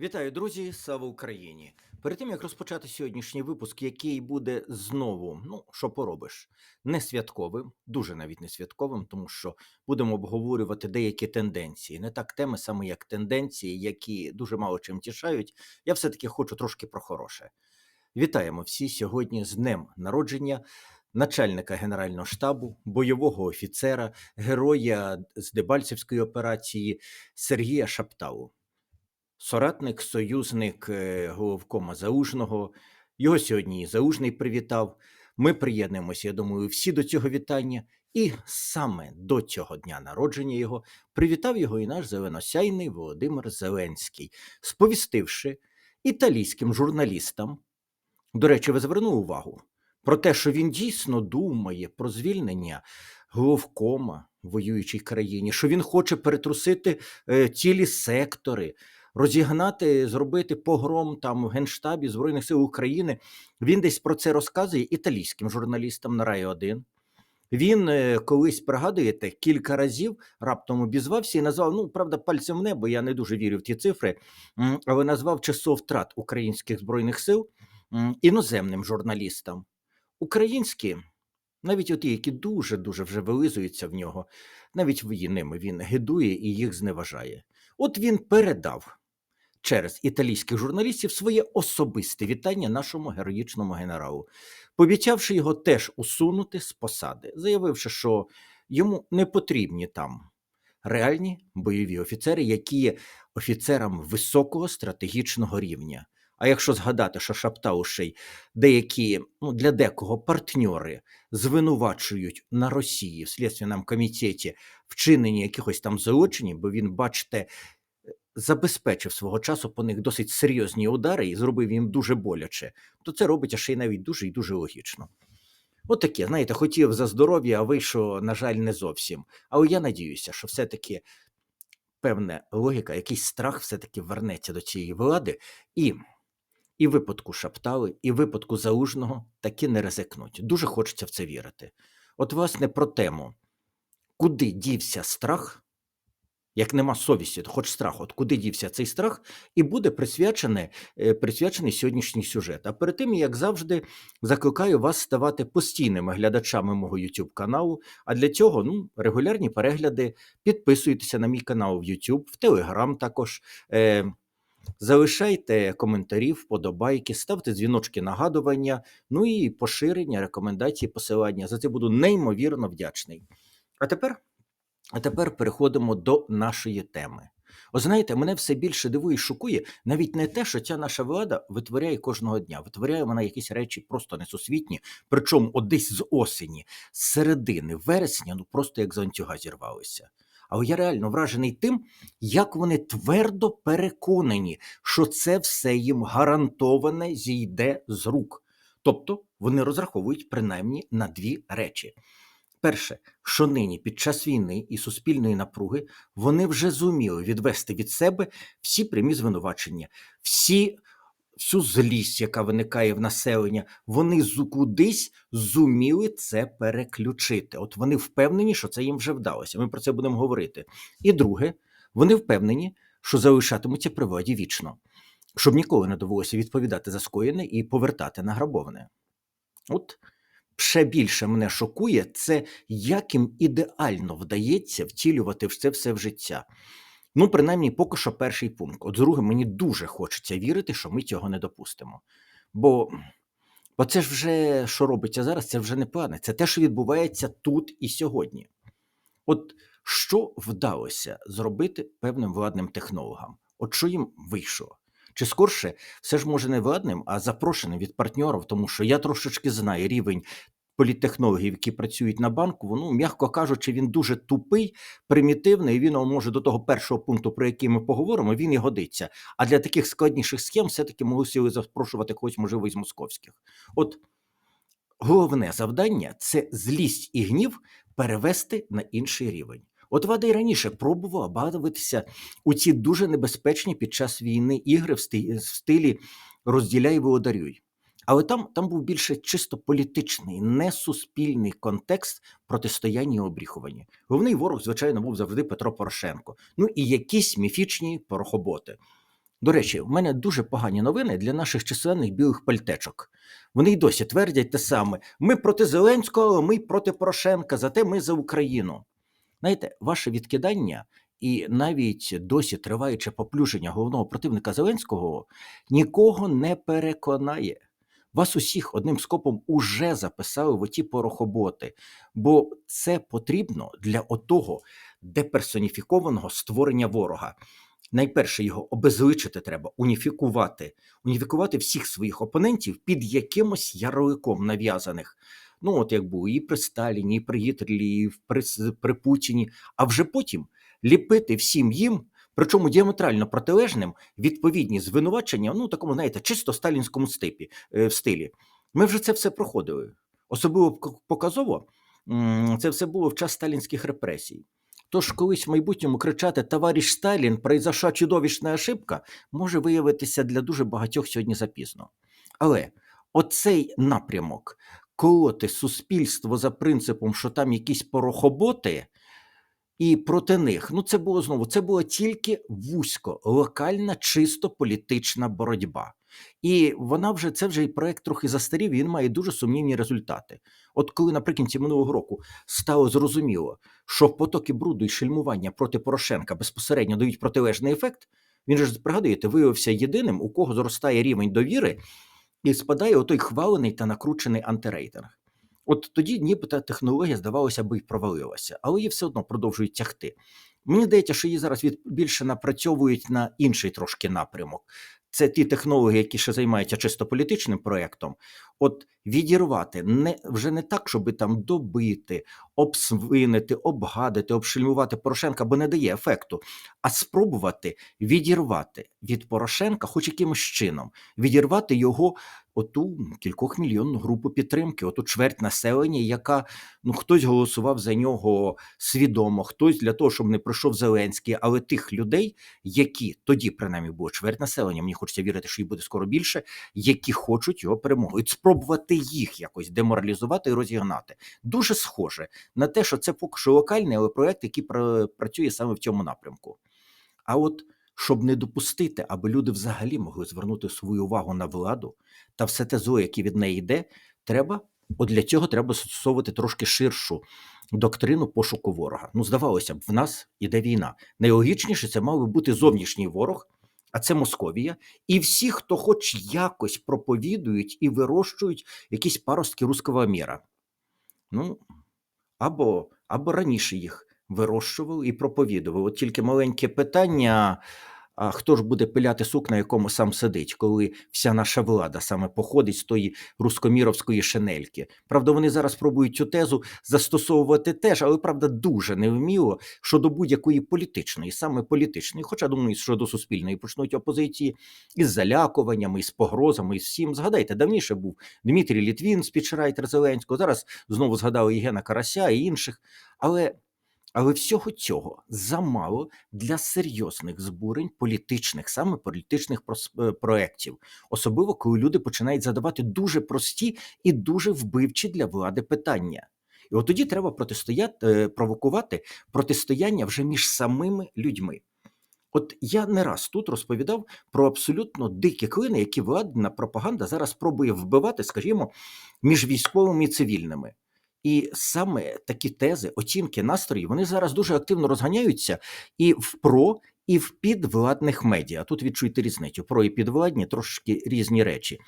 Вітаю, друзі! Слава Україні! Перед тим як розпочати сьогоднішній випуск, який буде знову, ну що поробиш, не святковим, дуже навіть не святковим, тому що будемо обговорювати деякі тенденції, не так теми, саме як тенденції, які дуже мало чим тішають. Я все-таки хочу трошки про хороше. Вітаємо всі сьогодні з днем народження начальника Генерального штабу, бойового офіцера, героя з Дебальцевської операції Сергія Шапталу соратник, союзник е, головкома Заужного. Його сьогодні Заужний привітав. Ми приєднуємося, я думаю, всі до цього вітання. І саме до цього дня народження його привітав його і наш зеленосяйний Володимир Зеленський, сповістивши італійським журналістам. До речі, ви звернули увагу про те, що він дійсно думає про звільнення головкома в воюючій країні, що він хоче перетрусити е, цілі сектори, розігнати, зробити погром там в Генштабі Збройних сил України. Він десь про це розказує італійським журналістам на Рай 1 Він е, колись пригадуєте, кілька разів раптом обізвався і назвав, ну правда, пальцем в небо. Я не дуже вірю в ті цифри, але назвав число втрат українських збройних сил іноземним журналістам. Українські, навіть оті, які дуже дуже вже вилизуються в нього, навіть ними він гидує і їх зневажає. От він передав через італійських журналістів своє особисте вітання нашому героїчному генералу, пообіцявши його теж усунути з посади, заявивши, що йому не потрібні там реальні бойові офіцери, які є офіцерам високого стратегічного рівня. А якщо згадати, що Шаптаушей деякі ну, для декого партньори звинувачують на Росії в Слідственному комітеті вчинені якихось там злочинів, бо він, бачите, забезпечив свого часу по них досить серйозні удари і зробив їм дуже боляче, то це робить ще й навіть дуже і дуже логічно. От таке, знаєте, хотів за здоров'я, а вийшло, на жаль, не зовсім. Але я надіюся, що все-таки певна логіка, якийсь страх все-таки вернеться до цієї влади, і, і випадку Шаптали, і випадку Заужного таки не ризикнуть. Дуже хочеться в це вірити. От, власне, про тему, куди дівся страх, як нема совісті, то хоч страх, от куди дівся цей страх, і буде присвячений, е, присвячений сьогоднішній сюжет. А перед тим, як завжди, закликаю вас ставати постійними глядачами мого YouTube каналу. А для цього ну, регулярні перегляди, підписуйтеся на мій канал в YouTube, в Telegram також. Е, Залишайте коментарі, вподобайки, ставте дзвіночки нагадування, ну і поширення, рекомендації, посилання. За це буду неймовірно вдячний. А тепер а тепер переходимо до нашої теми. О, знаєте, мене все більше дивує і шокує навіть не те, що ця наша влада витворяє кожного дня. Витворяє вона якісь речі просто несусвітні, причому от десь з осені, з середини, вересня, ну просто як з зірвалися. Але я реально вражений тим, як вони твердо переконані, що це все їм гарантоване зійде з рук. Тобто вони розраховують принаймні на дві речі. Перше, що нині під час війни і суспільної напруги вони вже зуміли відвести від себе всі прямі звинувачення, всі, всю злість, яка виникає в населення, вони кудись зуміли це переключити. От вони впевнені, що це їм вже вдалося. Ми про це будемо говорити. І друге, вони впевнені, що залишатимуться при владі вічно, щоб ніколи не довелося відповідати за скоєне і повертати награбоване. От ще більше мене шокує, це як їм ідеально вдається втілювати це все в життя. Ну, принаймні, поки що перший пункт. От друге, мені дуже хочеться вірити, що ми цього не допустимо. Бо, бо це ж вже що робиться зараз, це вже не плани. Це те, що відбувається тут і сьогодні. От що вдалося зробити певним владним технологам? От що їм вийшло? Чи скорше, все ж може не владним, а запрошеним від партнерів, тому що я трошечки знаю рівень політтехнологів, які працюють на банку, ну, м'яко кажучи, він дуже тупий, примітивний, він може до того першого пункту, про який ми поговоримо, він і годиться. А для таких складніших схем все-таки мусили запрошувати когось, можливо, із московських. От головне завдання це злість і гнів перевести на інший рівень. От Вада раніше пробувала бавитися у ці дуже небезпечні під час війни ігри в стилі, розділяй володарюй. Але там, там був більше чисто політичний, не суспільний контекст протистояння і обріхування. Головний ворог, звичайно, був завжди Петро Порошенко. Ну і якісь міфічні порохоботи. До речі, в мене дуже погані новини для наших численних білих пальтечок. Вони й досі твердять те саме: ми проти Зеленського, ми проти Порошенка, зате ми за Україну. Знаєте, ваше відкидання і навіть досі триваюче поплюження головного противника Зеленського нікого не переконає. Вас усіх одним скопом уже записали в оті порохоботи, бо це потрібно для отого деперсоніфікованого створення ворога. Найперше його обезличити треба, уніфікувати, уніфікувати всіх своїх опонентів під якимось ярликом нав'язаних. Ну, от як було і при Сталіні, і при Гітлері, і при, при Путіні, а вже потім ліпити всім їм, причому діаметрально протилежним, відповідні звинувачення, ну, такому, знаєте, чисто сталінському стипі, е, в стилі. Ми вже це все проходили. Особливо показово це все було в час сталінських репресій. Тож колись в майбутньому кричати Товариш Сталін, произошла чудовищна ошибка, може виявитися для дуже багатьох сьогодні запізно. Але оцей напрямок колоти суспільство за принципом, що там якісь порохоботи, і проти них, ну це було знову, це була тільки вузько, локальна, чисто політична боротьба. І вона вже це вже і проект трохи застарів, він має дуже сумнівні результати. От коли наприкінці минулого року стало зрозуміло, що потоки бруду і шельмування проти Порошенка безпосередньо дають протилежний ефект, він же пригадуєте, виявився єдиним, у кого зростає рівень довіри і спадає отой хвалений та накручений антирейтинг. От тоді нібито технологія, здавалося би, провалилася, але її все одно продовжують тягти. Мені здається, що її зараз від більше напрацьовують на інший трошки напрямок. Це ті технології, які ще займаються чисто політичним проєктом. От відірвати не вже не так, щоб там добити, обсвинити, обгадити, обшельмувати Порошенка, бо не дає ефекту, а спробувати відірвати від Порошенка, хоч якимось чином, відірвати його оту кількох мільйонну групу підтримки, оту чверть населення, яка ну хтось голосував за нього свідомо, хтось для того, щоб не пройшов Зеленський, але тих людей, які тоді принаймні було чверть населення, мені хочеться вірити, що їх буде скоро більше, які хочуть його перемоги, і спробувати їх якось деморалізувати і розігнати. Дуже схоже на те, що це поки що локальний, але проект, який пра- працює саме в цьому напрямку. А от щоб не допустити, аби люди взагалі могли звернути свою увагу на владу та все те зло, яке від неї йде, треба, от для цього треба застосовувати трошки ширшу доктрину пошуку ворога. Ну, здавалося б, в нас іде війна. Найлогічніше це мав би бути зовнішній ворог, а це Московія, і всі, хто хоч якось проповідують і вирощують якісь паростки руського міра. Ну, або, або раніше їх вирощували і проповідували. От тільки маленьке питання: а хто ж буде пиляти сук, на якому сам сидить, коли вся наша влада саме походить з тої рускоміровської шинельки? Правда, вони зараз пробують цю тезу застосовувати теж, але правда дуже невміло щодо будь-якої політичної, саме політичної, хоча думаю, щодо суспільної почнуть опозиції із залякуваннями, із погрозами, із всім. Згадайте, давніше був Дмитрій Літвін, спічрайтер Зеленського. Зараз знову згадали Євгена Карася і інших. Але, але всього цього замало для серйозних збурень політичних, саме політичних е, проєктів, особливо коли люди починають задавати дуже прості і дуже вбивчі для влади питання. І от тоді треба протистояти, е, провокувати протистояння вже між самими людьми. От я не раз тут розповідав про абсолютно дикі клини, які владна пропаганда зараз пробує вбивати, скажімо, між військовими і цивільними. І саме такі тези, оцінки настрої, вони зараз дуже активно розганяються і в про, і в підвладних медіа. Тут відчуйте різницю. Про і підвладні трошки різні речі.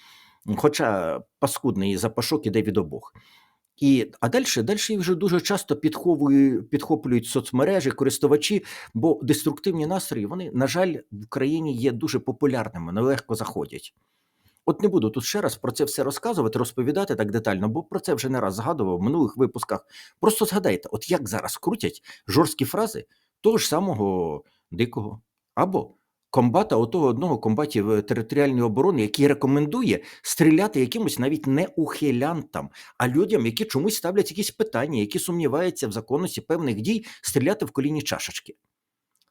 Хоча паскудний запашок іде від обох. І, а далі, далі вже дуже часто підхоплюють соцмережі, користувачі, бо деструктивні настрої, вони, на жаль, в Україні є дуже популярними, нелегко заходять. От не буду тут ще раз про це все розказувати, розповідати так детально, бо про це вже не раз згадував в минулих випусках. Просто згадайте, от як зараз крутять жорсткі фрази того ж самого дикого або комбата, отого одного комбатів е, територіальної оборони, який рекомендує стріляти якимось навіть не ухилянтам, а людям, які чомусь ставлять якісь питання, які сумніваються в законності певних дій, стріляти в коліні чашечки.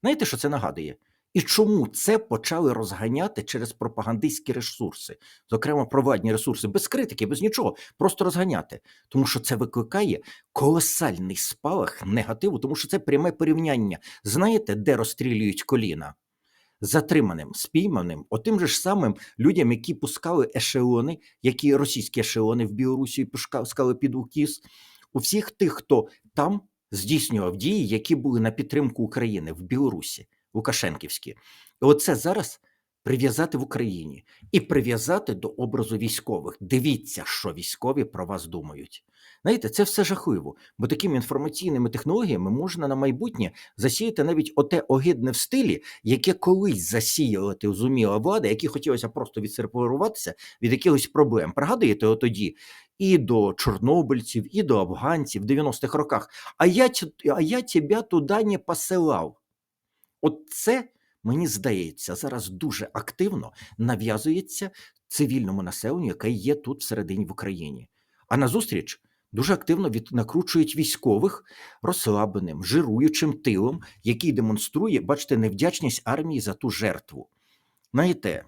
Знаєте, що це нагадує? І чому це почали розганяти через пропагандистські ресурси, зокрема провладні ресурси, без критики, без нічого, просто розганяти. Тому що це викликає колосальний спалах негативу, тому що це пряме порівняння. Знаєте, де розстрілюють коліна? затриманим, спійманим, отим же ж самим людям, які пускали ешелони, які російські ешелони в Білорусі пускали під укіс, у всіх тих, хто там здійснював дії, які були на підтримку України в Білорусі, Лукашенківські. І оце зараз прив'язати в Україні і прив'язати до образу військових. Дивіться, що військові про вас думають. Знаєте, це все жахливо, бо такими інформаційними технологіями можна на майбутнє засіяти навіть оте огидне в стилі, яке колись засіяла ти зуміла влада, які хотілося просто відсерпаруватися від якихось проблем. Пригадуєте, отоді і до чорнобильців, і до афганців в 90-х роках. А я, а я тебе туди не посилав. От це, мені здається, зараз дуже активно нав'язується цивільному населенню, яке є тут всередині в Україні. А назустріч дуже активно від, накручують військових розслабленим, жируючим тилом, який демонструє, бачите, невдячність армії за ту жертву. Знаєте,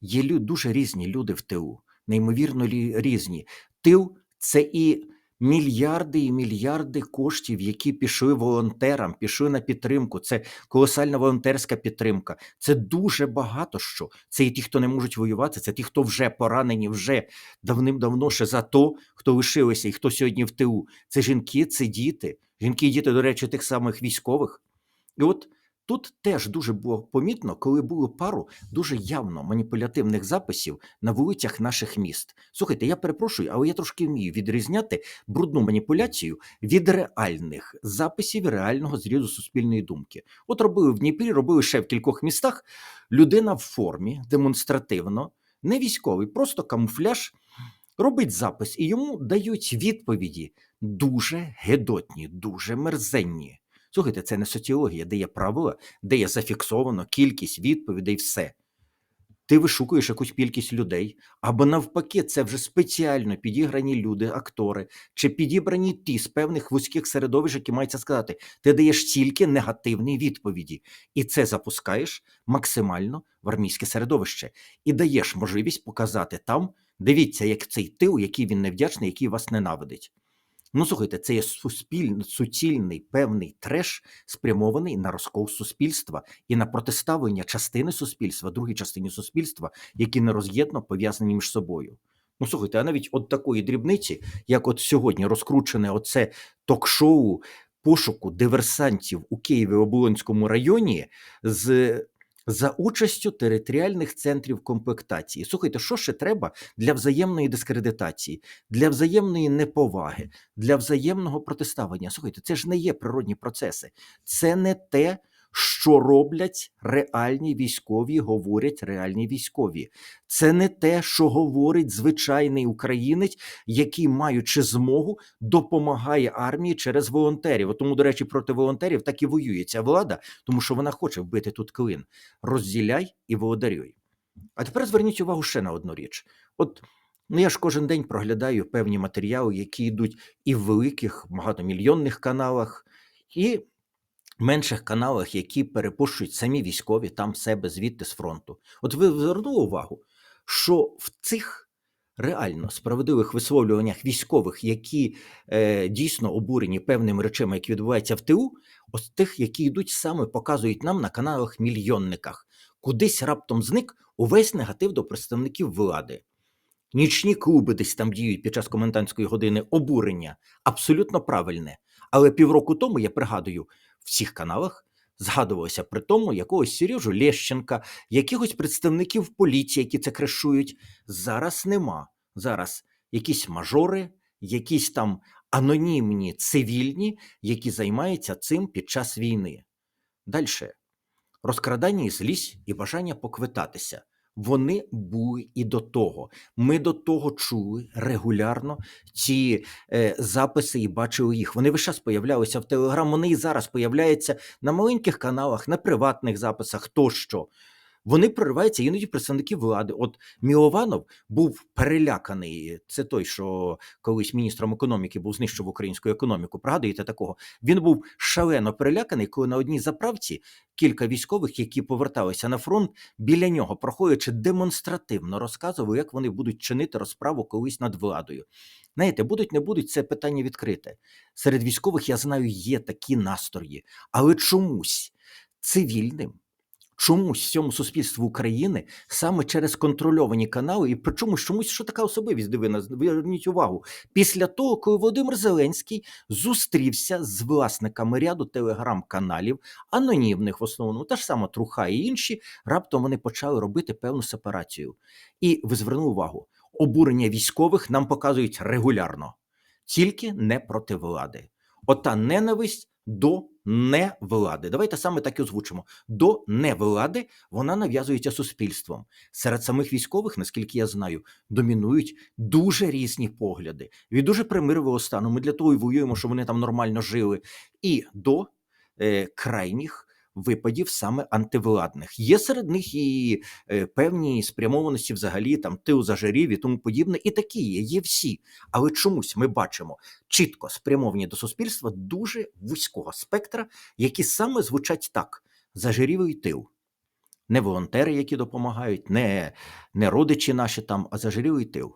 є дуже різні люди в тилу, неймовірно різні. Тил це і мільярди і мільярди коштів, які пішли волонтерам, пішли на підтримку. Це колосальна волонтерська підтримка. Це дуже багато що. Це і ті, хто не можуть воювати, це ті, хто вже поранені, вже давним-давно ще за то, хто лишилися і хто сьогодні в тилу. Це жінки, це діти. Жінки і діти, до речі, тих самих військових. І от тут теж дуже було помітно, коли було пару дуже явно маніпулятивних записів на вулицях наших міст. Слухайте, я перепрошую, але я трошки вмію відрізняти брудну маніпуляцію від реальних записів реального зрізу суспільної думки. От робили в Дніпрі, робили ще в кількох містах. Людина в формі демонстративно, не військовий, просто камуфляж. Робить запис, і йому дають відповіді дуже гедотні, дуже мерзенні. Слухайте, це не соціологія, де є правила, де є зафіксовано кількість відповідей, все. Ти вишукуєш якусь кількість людей, або навпаки, це вже спеціально підіграні люди, актори, чи підібрані ті з певних вузьких середовищ, які мають це сказати. Ти даєш тільки негативні відповіді, і це запускаєш максимально в армійське середовище, і даєш можливість показати там, дивіться, як цей тил, який він невдячний, який вас ненавидить. Ну, слухайте, це є суспільний, суцільний певний треш, спрямований на розкол суспільства і на протиставлення частини суспільства, другій частині суспільства, які нероз'єдно пов'язані між собою. Ну, слухайте, а навіть от такої дрібниці, як от сьогодні розкручене оце ток-шоу пошуку диверсантів у Києві-Оболонському районі з за участю територіальних центрів комплектації. Слухайте, що ще треба для взаємної дискредитації, для взаємної неповаги, для взаємного протиставлення? Слухайте, це ж не є природні процеси, це не те, що роблять реальні військові, говорять реальні військові. Це не те, що говорить звичайний українець, який, маючи змогу, допомагає армії через волонтерів. Тому, до речі, проти волонтерів так і воює ця влада, тому що вона хоче вбити тут клин. Розділяй і володарюй. А тепер зверніть увагу ще на одну річ. От ну я ж кожен день проглядаю певні матеріали, які йдуть і в великих багатомільйонних каналах, і менших каналах, які перепущують самі військові там себе звідти з фронту. От ви звернули увагу, що в цих реально справедливих висловлюваннях військових, які е, дійсно обурені певними речами, які відбуваються в ТУ, ось тих, які йдуть саме, показують нам на каналах мільйонниках, кудись раптом зник увесь негатив до представників влади. Нічні клуби десь там діють під час комендантської години обурення абсолютно правильне. Але півроку тому, я пригадую, в цих каналах згадувалося при тому якогось Сережу Лещенка, якихось представників поліції, які це кришують. Зараз нема. Зараз якісь мажори, якісь там анонімні цивільні, які займаються цим під час війни. Далі. Розкрадання і злість і бажання поквитатися. Вони були і до того. Ми до того чули регулярно ці е, записи і бачили їх. Вони весь час появлялися в Телеграм. Вони і зараз появляються на маленьких каналах, на приватних записах тощо. Вони прориваються іноді представники влади. От Мілованов був переляканий. Це той, що колись міністром економіки був знищив українську економіку. Пригадуєте такого? Він був шалено переляканий, коли на одній заправці кілька військових, які поверталися на фронт, біля нього, проходячи демонстративно, розказували, як вони будуть чинити розправу колись над владою. Знаєте, будуть не будуть це питання відкрите. Серед військових я знаю, є такі настрої, але чомусь цивільним. Чомусь всьому суспільству України саме через контрольовані канали, і причому чомусь що така особливість дивина, зверніть увагу. Після того, коли Володимир Зеленський зустрівся з власниками ряду телеграм-каналів, анонімних в основному, та ж сама Труха і інші, раптом вони почали робити певну сепарацію. І ви звернули увагу, обурення військових нам показують регулярно, тільки не проти влади. Ота ненависть до невлади. Давайте саме так і озвучимо. До невлади вона нав'язується суспільством. Серед самих військових, наскільки я знаю, домінують дуже різні погляди. Від дуже примирливого стану. Ми для того і воюємо, щоб вони там нормально жили, і до е, крайніх. Випадів саме антивладних є серед них і е, певні спрямованості, взагалі там тил зажирів і тому подібне, і такі є, є всі. Але чомусь ми бачимо чітко спрямовані до суспільства дуже вузького спектра, які саме звучать так: зажирівий тил. Не волонтери, які допомагають, не, не родичі наші там, а зажирілий тил.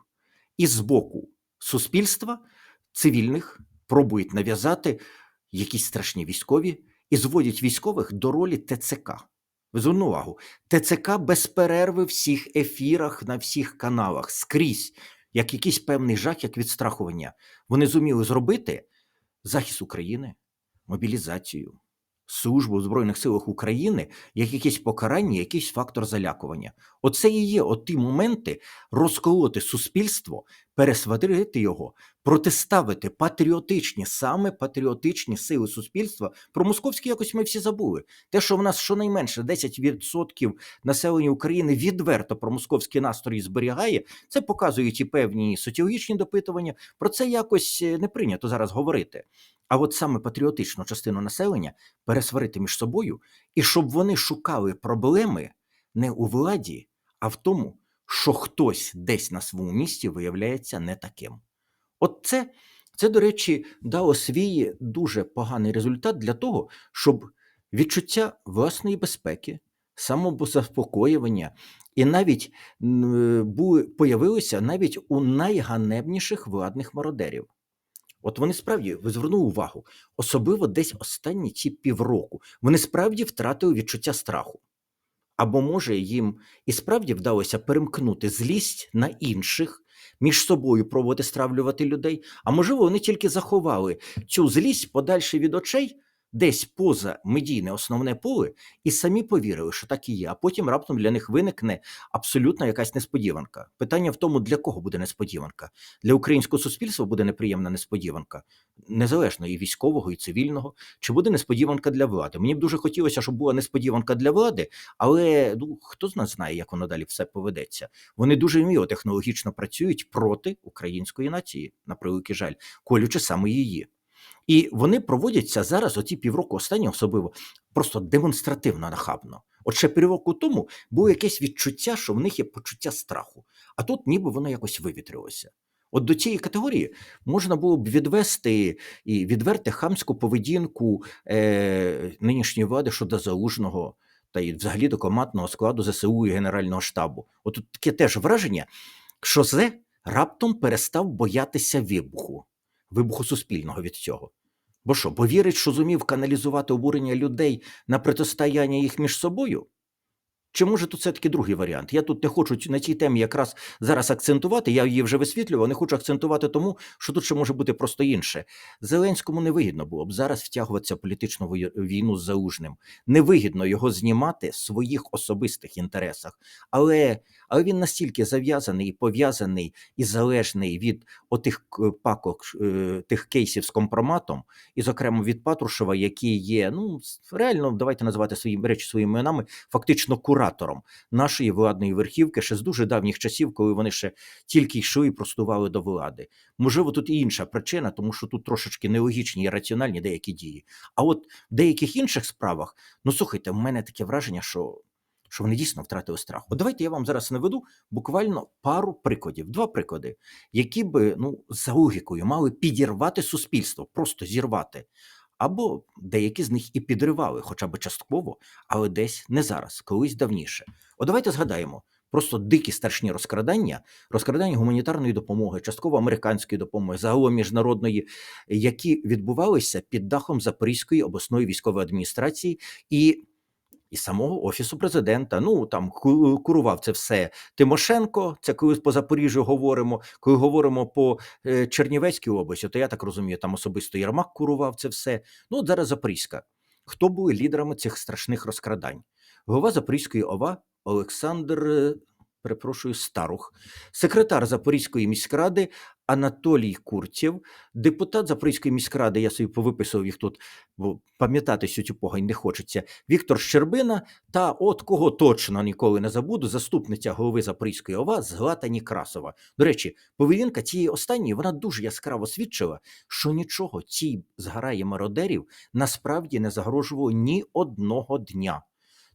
І з боку суспільства цивільних пробують нав'язати якісь страшні військові і зводять військових до ролі ТЦК. Ви увагу, ТЦК без перерви в всіх ефірах, на всіх каналах, скрізь, як якийсь певний жах, як відстрахування. Вони зуміли зробити захист України, мобілізацію, службу в Збройних силах України як якесь покарання, якийсь фактор залякування. Оце і є от ті моменти розколоти суспільство, пересварити його, протиставити патріотичні, саме патріотичні сили суспільства. Про московські якось ми всі забули. Те, що в нас щонайменше 10% населення України відверто про московські настрої зберігає, це показують і певні соціологічні допитування. Про це якось е, не прийнято зараз говорити. А от саме патріотичну частину населення пересварити між собою, і щоб вони шукали проблеми не у владі, а в тому, що хтось десь на своєму місці виявляється не таким. От це, це, до речі, дало свій дуже поганий результат для того, щоб відчуття власної безпеки, самозаспокоювання і навіть були, появилися навіть у найганебніших владних мародерів. От вони справді ви звернули увагу, особливо десь останні ці півроку. Вони справді втратили відчуття страху. Або може їм і справді вдалося перемкнути злість на інших, між собою пробувати стравлювати людей. А можливо, вони тільки заховали цю злість подальше від очей, десь поза медійне основне поле, і самі повірили, що так і є. А потім раптом для них виникне абсолютно якась несподіванка. Питання в тому, для кого буде несподіванка. Для українського суспільства буде неприємна несподіванка, незалежно і військового, і цивільного. Чи буде несподіванка для влади? Мені б дуже хотілося, щоб була несподіванка для влади, але ну хто з нас знає, як воно далі все поведеться. Вони дуже вміло технологічно працюють проти української нації, на превеликий жаль, колючи саме її. І вони проводяться зараз, оці півроку останні особливо, просто демонстративно нахабно. От ще півроку тому було якесь відчуття, що в них є почуття страху, а тут ніби воно якось вивітрилося. От до цієї категорії можна було б відвести і відверти хамську поведінку е, нинішньої влади щодо залужного та й взагалі до командного складу ЗСУ і Генерального штабу. От тут таке теж враження, що Зе раптом перестав боятися вибуху, вибуху суспільного від цього. Бо що, бо вірить, що зумів каналізувати обурення людей на протистояння їх між собою? Чи може тут все-таки другий варіант? Я тут не хочу на цій темі якраз зараз акцентувати, я її вже висвітлював, не хочу акцентувати тому, що тут ще може бути просто інше. Зеленському невигідно було б зараз втягуватися в політичну війну з Залужним. Невигідно його знімати в своїх особистих інтересах. Але, але він настільки зав'язаний і пов'язаний і залежний від отих пакок, е, тих кейсів з компроматом, і, зокрема, від Патрушева, який є, ну, реально, давайте називати свої речі своїми іменами, фактично куратором нашої владної верхівки ще з дуже давніх часів, коли вони ще тільки йшли і простували до влади. Можливо, тут і інша причина, тому що тут трошечки нелогічні і раціональні деякі дії. А от в деяких інших справах, ну слухайте, в мене таке враження, що. Що вони дійсно втратили страх. От давайте я вам зараз наведу буквально пару прикладів, два приклади, які би ну за логікою мали підірвати суспільство, просто зірвати. Або деякі з них і підривали, хоча б частково, але десь не зараз, колись давніше. От давайте згадаємо просто дикі страшні розкрадання, розкрадання гуманітарної допомоги, частково американської допомоги, загалом міжнародної, які відбувалися під дахом Запорізької обласної військової адміністрації, і і самого офісу президента. Ну там курував це все Тимошенко. Це коли по Запоріжжю говоримо. Коли говоримо по е, Чернівецькій області, то я так розумію, там особисто Єрмак курував це все. Ну от зараз Запорізька. Хто були лідерами цих страшних розкрадань? Голова Запорізької ОВА Олександр, е, перепрошую, Старух, секретар Запорізької міськради Анатолій Курцєв, депутат Запорізької міськради, я собі повиписував їх тут, бо пам'ятати всю цю погань не хочеться. Віктор Щербина та от кого точно ніколи не забуду, заступниця голови Запорізької ОВА Злата Нікрасова. До речі, поведінка цієї останньої вона дуже яскраво свідчила, що нічого цій зграї мародерів насправді не загрожувало ні одного дня.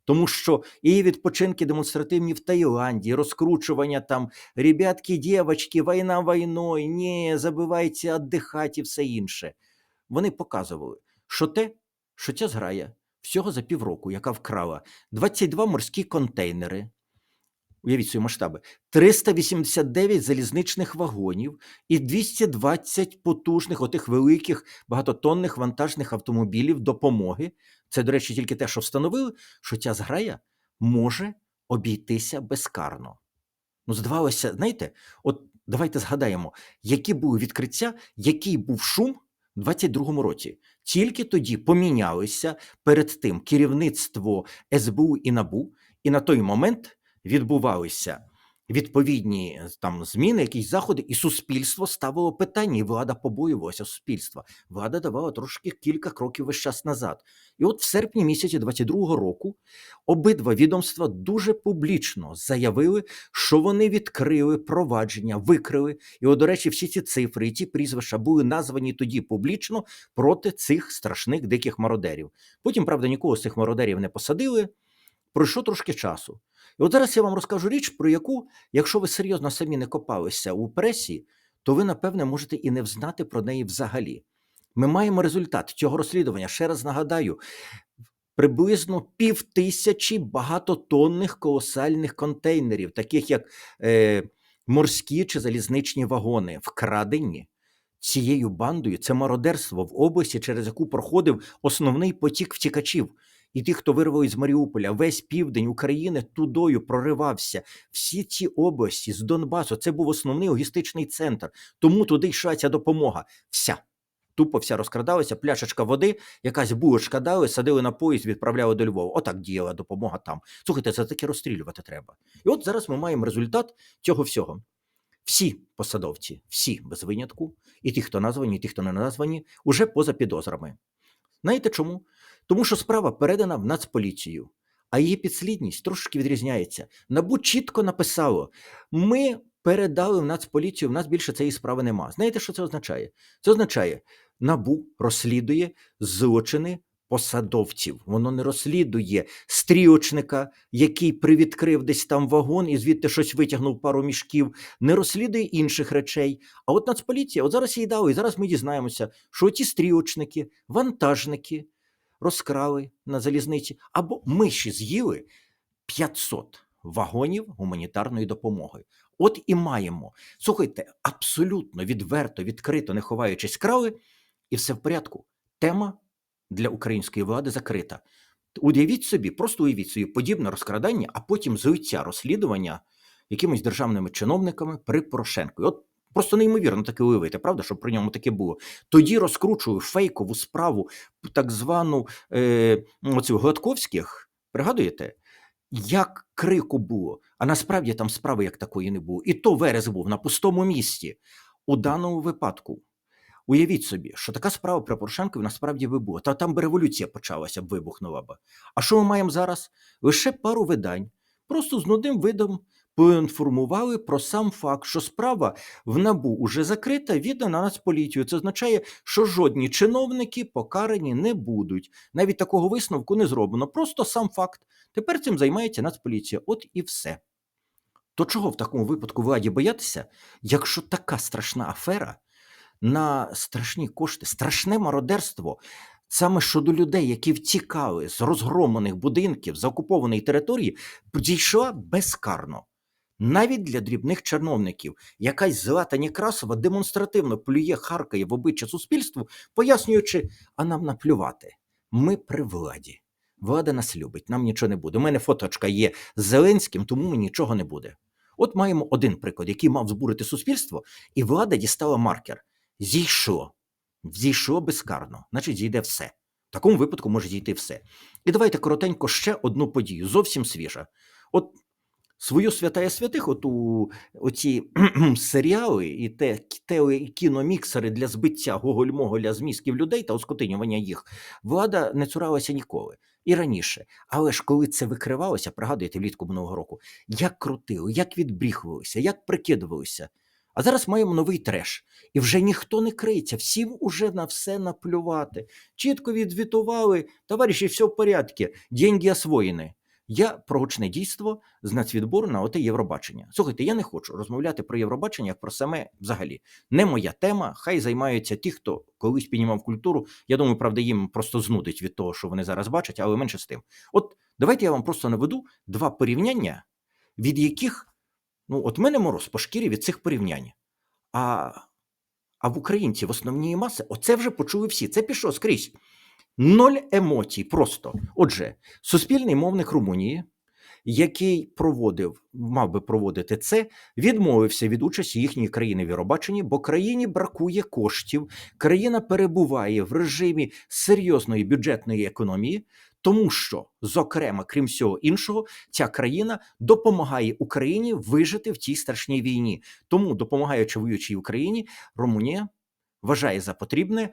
Тому що і відпочинки демонстративні в Таїланді, розкручування там ребятки, дівчатки, війна війною, ні, забивайте віддихати і все інше. Вони показували, що те, що ця зграя всього за півроку, яка вкрала 22 морські контейнери, уявіть собі масштаби, 389 залізничних вагонів і 220 потужних, отих великих багатотонних вантажних автомобілів допомоги. Це, до речі, тільки те, що встановили, що ця зграя може обійтися безкарно. Ну, здавалося, знаєте, от давайте згадаємо, які були відкриття, який був шум у 22-му році. Тільки тоді помінялися перед тим керівництво СБУ і НАБУ, і на той момент відбувалися відповідні там зміни, якісь заходи, і суспільство ставило питання, і влада побоювалася суспільства. Влада давала трошки кілька кроків весь час назад. І от в серпні місяці 22-го року обидва відомства дуже публічно заявили, що вони відкрили провадження, викрили. І, от, до речі, всі ці цифри і ті прізвища були названі тоді публічно проти цих страшних диких мародерів. Потім, правда, нікого з цих мародерів не посадили. Пройшло трошки часу. І от зараз я вам розкажу річ, про яку, якщо ви серйозно самі не копалися у пресі, то ви, напевне, можете і не взнати про неї взагалі. Ми маємо результат цього розслідування. Ще раз нагадаю, приблизно пів тисячі багатотонних колосальних контейнерів, таких як е, морські чи залізничні вагони, вкрадені цією бандою. Це мародерство в області, через яку проходив основний потік втікачів. І ті, хто вирвали з Маріуполя, весь південь України тудою проривався. Всі ці області з Донбасу, це був основний логістичний центр. Тому туди йшла ця допомога. Вся. Тупо вся розкрадалася, пляшечка води, якась булочка дали, садили на поїзд, відправляли до Львова. Отак діяла допомога там. Слухайте, це таки розстрілювати треба. І от зараз ми маємо результат цього всього. Всі посадовці, всі без винятку, і ті, хто названі, і ті, хто не названі, уже поза підозрами. Знаєте чому? Тому що справа передана в Нацполіцію, а її підслідність трошки відрізняється. Набу чітко написало: ми передали в Нацполіцію, в нас більше цієї справи нема. Знаєте, що це означає? Це означає, набу розслідує злочини посадовців. Воно не розслідує стрілочника, який привідкрив десь там вагон і звідти щось витягнув пару мішків, не розслідує інших речей. А от Нацполіція, от зараз їй дали, і зараз ми дізнаємося, що ті стрілочники, вантажники розкрали на залізниці, або миші з'їли 500 вагонів гуманітарної допомоги. От і маємо. Слухайте, абсолютно відверто, відкрито, не ховаючись, крали, і все в порядку. Тема для української влади закрита. Уявіть собі, просто уявіть собі подібне розкрадання, а потім злиття розслідування якимись державними чиновниками при Порошенку. І От просто неймовірно таке уявити, правда, щоб при ньому таке було. Тоді розкручую фейкову справу, так звану е, оцю Гладковських. Пригадуєте? Як крику було, а насправді там справи як такої не було. І то верес був на пустому місці. У даному випадку Уявіть собі, що така справа про Порошенкові насправді би була. Та там би революція почалася б вибухнула б. А що ми маємо зараз? Лише пару видань. Просто з нудним видом поінформували про сам факт, що справа в набу уже закрита, віддана Нацполіцію. Це означає, що жодні чиновники покарані не будуть. Навіть такого висновку не зроблено. Просто сам факт. Тепер цим займається Нацполіція. От і все. То чого в такому випадку владі боятися, якщо така страшна афера? на страшні кошти, страшне мародерство. Саме щодо людей, які втікали з розгромлених будинків з окупованої території, дійшла безкарно. Навіть для дрібних чиновників якась Злата Некрасова демонстративно плює, харкає в обличчя суспільству, пояснюючи, а нам наплювати. Ми при владі. Влада нас любить, нам нічого не буде. У мене фоточка є з Зеленським, тому мені нічого не буде. От маємо один приклад, який мав збурити суспільство, і влада дістала маркер. Зійшло. Зійшло безкарно, значить, зійде все. В такому випадку може зійти все. І давайте коротенько ще одну подію, зовсім свіжа. От свою святая святих, от у оці серіали і те, те кіноміксери для збиття гоголь-моголя з мізків людей та оскотинювання їх, влада не цуралася ніколи. І раніше. Але ж коли це викривалося, пригадуєте влітку минулого року, як крутили, як відбріхувалися, як прикидувалися. А зараз маємо новий треш. І вже ніхто не криється, всім уже на все наплювати. Чітко відзвітували, товариші, все в порядку, деньги освоєні. Я про гучне дійство з нацвідбору на оте Євробачення. Слухайте, я не хочу розмовляти про Євробачення як про саме взагалі. Не моя тема. Хай займаються ті, хто колись піднімав культуру. Я думаю, правда, їм просто знудить від того, що вони зараз бачать, але менше з тим. От давайте я вам просто наведу два порівняння, від яких ну, от мене мороз по шкірі від цих порівнянь. А, а в українців основні маси, оце вже почули всі. Це пішло скрізь. Ноль емоцій просто. Отже, суспільний мовник Румунії, який проводив, мав би проводити це, відмовився від участі їхньої країни в Євробаченні, бо країні бракує коштів, країна перебуває в режимі серйозної бюджетної економії, тому що, зокрема, крім всього іншого, ця країна допомагає Україні вижити в цій страшній війні. Тому, допомагаючи воюючій Україні, Румунія вважає за потрібне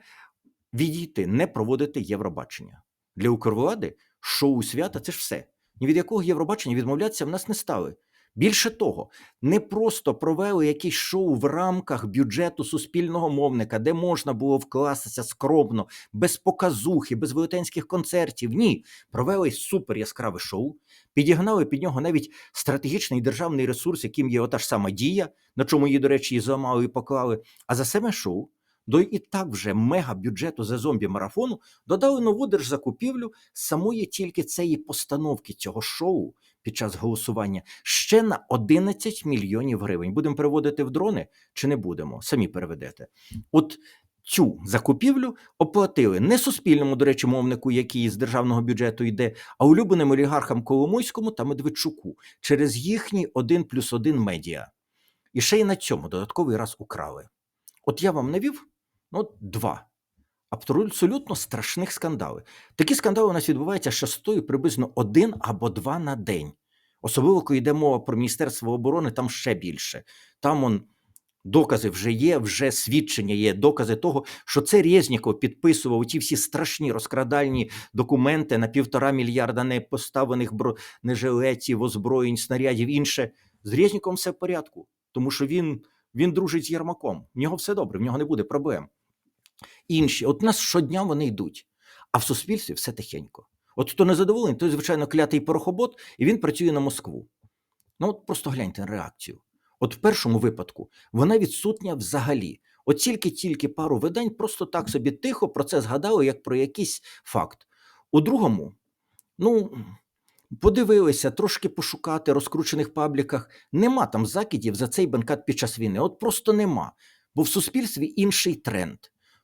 відійти, не проводити Євробачення. Для Укрвлади шоу свята це ж все. Ні від якого Євробачення відмовлятися в нас не стали. Більше того, не просто провели якесь шоу в рамках бюджету суспільного мовника, де можна було вкластися скромно, без показухи, без велетенських концертів. Ні, провели супер яскраве шоу, підігнали під нього навіть стратегічний державний ресурс, яким є ота ж сама дія, на чому її, до речі, і зламали і поклали. А за саме шоу до і так вже мегабюджету за зомбі марафону додали нову держзакупівлю самої тільки цієї постановки цього шоу під час голосування ще на 11 мільйонів гривень. Будемо переводити в дрони чи не будемо? Самі переведете. От цю закупівлю оплатили не суспільному, до речі, мовнику, який з державного бюджету йде, а улюбленим олігархам Коломойському та Медведчуку через їхній 1 плюс 1 медіа. І ще й на цьому додатковий раз украли. От я вам навів ну, два абсолютно страшних скандали. Такі скандали у нас відбуваються частою приблизно один або два на день. Особливо, коли йде мова про Міністерство оборони, там ще більше. Там он докази вже є, вже свідчення є, докази того, що це Резніков підписував ті всі страшні розкрадальні документи на півтора мільярда непоставлених бронежилетів, озброєнь, снарядів, інше. З Резніковим все в порядку, тому що він, він дружить з Єрмаком. В нього все добре, в нього не буде проблем. Інші, от у нас щодня вони йдуть, а в суспільстві все тихенько. От хто не задоволений, той, звичайно, клятий порохобот, і він працює на Москву. Ну, от просто гляньте на реакцію. От в першому випадку вона відсутня взагалі. От тільки-тільки пару видань просто так собі тихо про це згадали, як про якийсь факт. У другому, ну, подивилися, трошки пошукати розкручених пабліках. Нема там закидів за цей банкет під час війни. От просто нема. Бо в суспільстві інший тренд.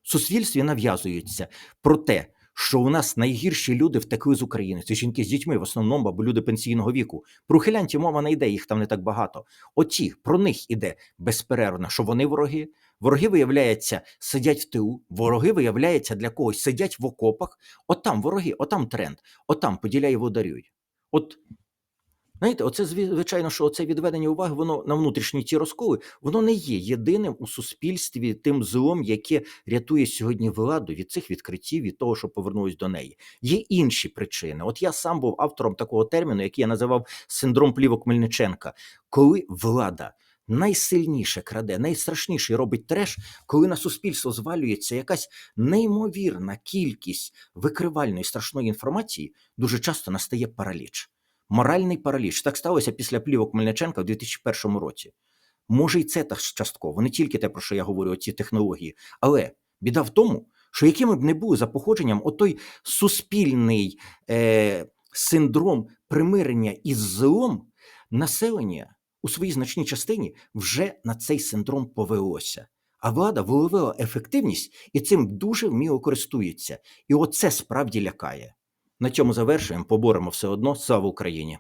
Суспільстві нав'язується про те, що у нас найгірші люди втекли з України. Це жінки з дітьми, в основному, або люди пенсійного віку. Про хилянтів мова не йде, їх там не так багато. Оті про них іде безперервно, що вони вороги. Вороги, виявляється, сидять в тилу, вороги, виявляється, для когось сидять в окопах. Отам вороги, отам тренд, отам поділяє водарюють. От Знаєте, оце звичайно, що це відведення уваги, воно на внутрішні ті розколи, воно не є єдиним у суспільстві тим злом, яке рятує сьогодні владу від цих відкриттів, від того, що повернулись до неї. Є інші причини. От я сам був автором такого терміну, який я називав синдром плівок Мельниченка, коли влада. Найсильніше краде, найстрашніше робить треш, коли на суспільство звалюється якась неймовірна кількість викривальної страшної інформації, дуже часто настає параліч моральний параліч. Так сталося після плівок Мельниченка в 2001 році. Може, і це так частково, не тільки те, про що я говорю, ці технології, але біда в тому, що якими б не були за походженням, отой суспільний е, синдром примирення із злом, населення у своїй значній частині вже на цей синдром повелося. А влада виявила ефективність і цим дуже вміло користується. І оце справді лякає. На цьому завершуємо. Поборемо все одно. Слава Україні!